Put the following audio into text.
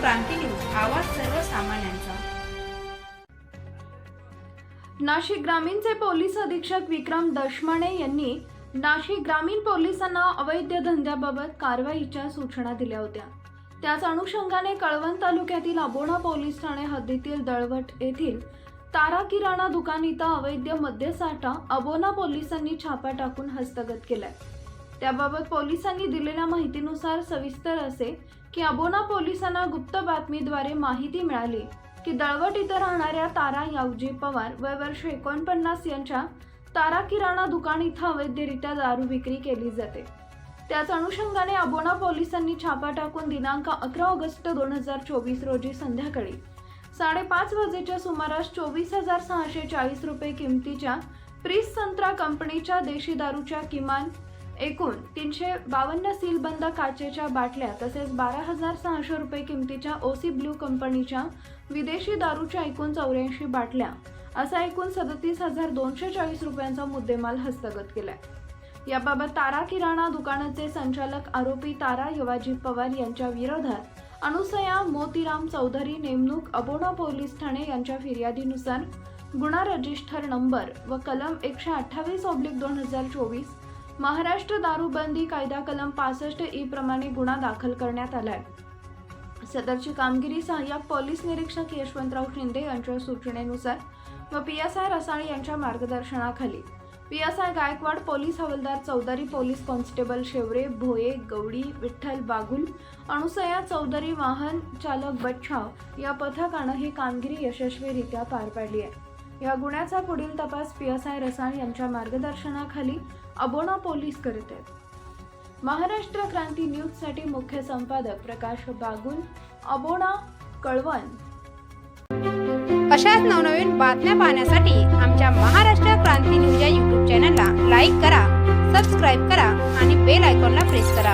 क्रांती news आवाज सर्वसामान्यांचा. नाशिक ग्रामीणचे पोलीस अधीक्षक विक्रम दशमाणे यांनी नाशिक ग्रामीण पोलिसांना अवैध धंद्याबाबत कारवाईच्या सूचना दिल्या होत्या. त्याच अनुषंगाने कळवण तालुक्यातील अबोणा पोलीस ठाणे हद्दीतील दळवट येथील तारा किराणा दुकान इथं अवैध मद्यसाठा अबोना पोलिसांनी छापा टाकून हस्तगत केलाय. त्याबाबत पोलिसांनी दिलेल्या माहितीनुसार सविस्तर असे की अबोना पोलिसांना गुप्त बातमीद्वारे माहिती मिळाली की दळवट इथं राहणाऱ्या तारा यावजी पवार वय वर्ष एकोणपन्नास यांच्या तारा किराणा दुकान इथं अवैधरित्या दारू विक्री केली जाते. त्याच अनुषंगाने अबोना पोलिसांनी छापा टाकून दिनांक अकरा ऑगस्ट दोन हजार चोवीस रोजी संध्याकाळी साडेपाच वाजेच्या सुमारास चोवीस हजार सहाशे चाळीस रुपये किमतीच्या प्रिस संत्रा कंपनीच्या देशी दारूच्या किमान एकूण तीनशे बावन्न सीलबंद काचेच्या बाटल्या तसेच बारा हजार सहाशे रुपये किमतीच्या ओसी ब्ल्यू कंपनीच्या विदेशी दारूच्या एकूण चौऱ्याऐंशी बाटल्या असा एकूण सदतीस हजार दोनशे चाळीस रुपयांचा मुद्देमाल हस्तगत केलाय. याबाबत तारा किराणा दुकानाचे संचालक आरोपी तारा यवाजी पवार यांच्या विरोधात अनुसया मोतीराम चौधरी नेमणूक अबोणा पोलीस ठाणे यांच्या फिर्यादीनुसार गुन्हा रजिस्टर नंबर व कलम एकशे अठ्ठावीस ऑब्लिक दोन हजार चोवीस महाराष्ट्र दारूबंदी कायदा कलम पासष्ट ई प्रमाणे गुन्हा दाखल करण्यात आलाय. सदरची कामगिरी सहाय्यक पोलीस निरीक्षक यशवंतराव शिंदे यांच्या सूचनेनुसार व पी एस आय रसाळे यांच्या मार्गदर्शनाखाली P S I Gaikwad police हवालदार चौधरी पोलीस कॉन्स्टेबल शेवरे भोये गवडी विठ्ठल बागुल अनुसया चौधरी वाहन चालक बच्छाव या पथकानं ही कामगिरी यशस्वीरित्या पार पाडली आहे. या गुन्ह्याचा पुढील तपास पी एस आय रसाळ यांच्या मार्गदर्शनाखाली अबोणा पोलीस करत आहेत. महाराष्ट्र क्रांती न्यूजसाठी मुख्य संपादक प्रकाश बागुल अबोणा कळवण. अशाच नवनवीन बातम्या पाहण्यासाठी आमच्या महाराष्ट्र क्रांती न्यूज या यूट्यूब चॅनलला लाईक करा सबस्क्राईब करा आणि बेल आयकॉनला प्रेस करा.